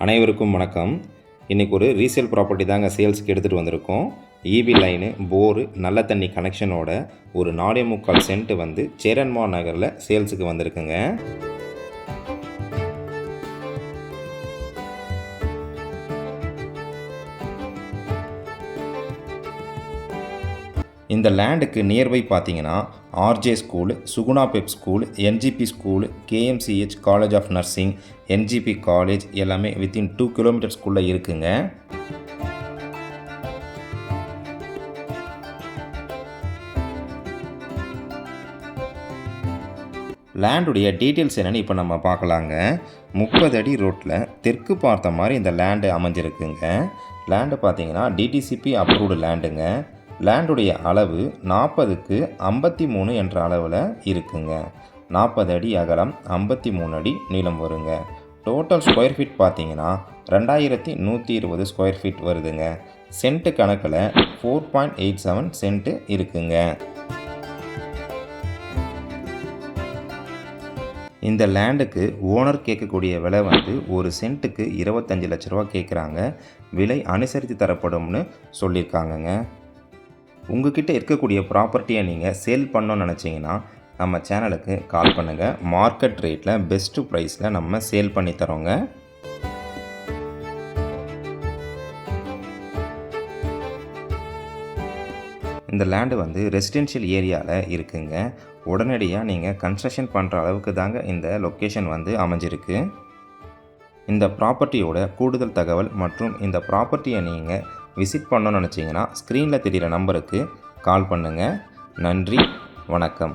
அனைவருக்கும் வணக்கம். இன்றைக்கி ஒரு ரீசேல் ப்ராப்பர்ட்டி தாங்க சேல்ஸ்க்கு எடுத்துகிட்டு வந்திருக்கோம். ஈபி லைனு போரு நல்ல தண்ணி கனெக்ஷனோட ஒரு நாடே முக்கால் சென்ட் வந்து சேரன்மா நகரில் சேல்ஸுக்கு வந்திருக்குங்க. இந்த லேண்டுக்கு நியர்பை பார்த்தீங்கன்னா RJ school Suguna pep school NGP school KMCH college of nursing NGP college எல்லாமே வித்தின் டூ கிலோமீட்டர்ஸ்குள்ளே இருக்குங்க. லேண்டுடைய டீட்டெயில்ஸ் என்னென்னு இப்போ நம்ம பார்க்கலாங்க. முப்பது அடி ரோட்டில் தெற்கு பார்த்த மாதிரி இந்த லேண்டு அமைஞ்சிருக்குங்க. லேண்டு பார்த்தீங்கன்னா டிடிசிபி அப்ரூவ்டு லேண்டுங்க. லேண்டுடைய அளவு நாற்பதுக்கு ஐம்பத்தி மூணு என்ற அளவில் இருக்குங்க. நாற்பது அடி அகலம் ஐம்பத்தி மூணு அடி நீளம் வருங்க. டோட்டல் ஸ்கொயர் ஃபீட் பார்த்தீங்கன்னா ரெண்டாயிரத்தி நூற்றி இருபது ஸ்கொயர் ஃபீட் வருதுங்க. சென்ட்டு கணக்கில் four point eight seven cent இருக்குங்க. இந்த லேண்டுக்கு ஓனர் கேட்கக்கூடிய விலை வந்து ஒரு சென்ட்டுக்கு இருபத்தஞ்சி லட்ச ரூபா கேட்குறாங்க. விலை அனுசரித்து தரப்படும்னு சொல்லியிருக்காங்கங்க. உங்ககிட்ட இருக்கக்கூடிய ப்ராப்பர்ட்டியை நீங்கள் சேல் பண்ணணும்னு நினச்சிங்கன்னா நம்ம சேனலுக்கு கால் பண்ணுங்கள் மார்க்கெட் ரேட்டில் பெஸ்ட்டு ப்ரைஸில் நம்ம சேல் பண்ணி தரோங்க. இந்த லேண்டு வந்து ரெசிடென்ஷியல் ஏரியாவில் இருக்குங்க. உடனடியாக நீங்கள் கன்ஸ்ட்ரக்ஷன் பண்ணுற அளவுக்கு தாங்க இந்த லொக்கேஷன் வந்து அமைஞ்சிருக்கு. இந்த ப்ராப்பர்ட்டியோட கூடுதல் தகவல் மற்றும் இந்த ப்ராப்பர்ட்டியை நீங்கள் விசிட் பண்ணணும்னு நினச்சிங்கன்னா ஸ்க்ரீனில் தெரிகிற நம்பருக்கு கால் பண்ணுங்கள் நன்றி வணக்கம்.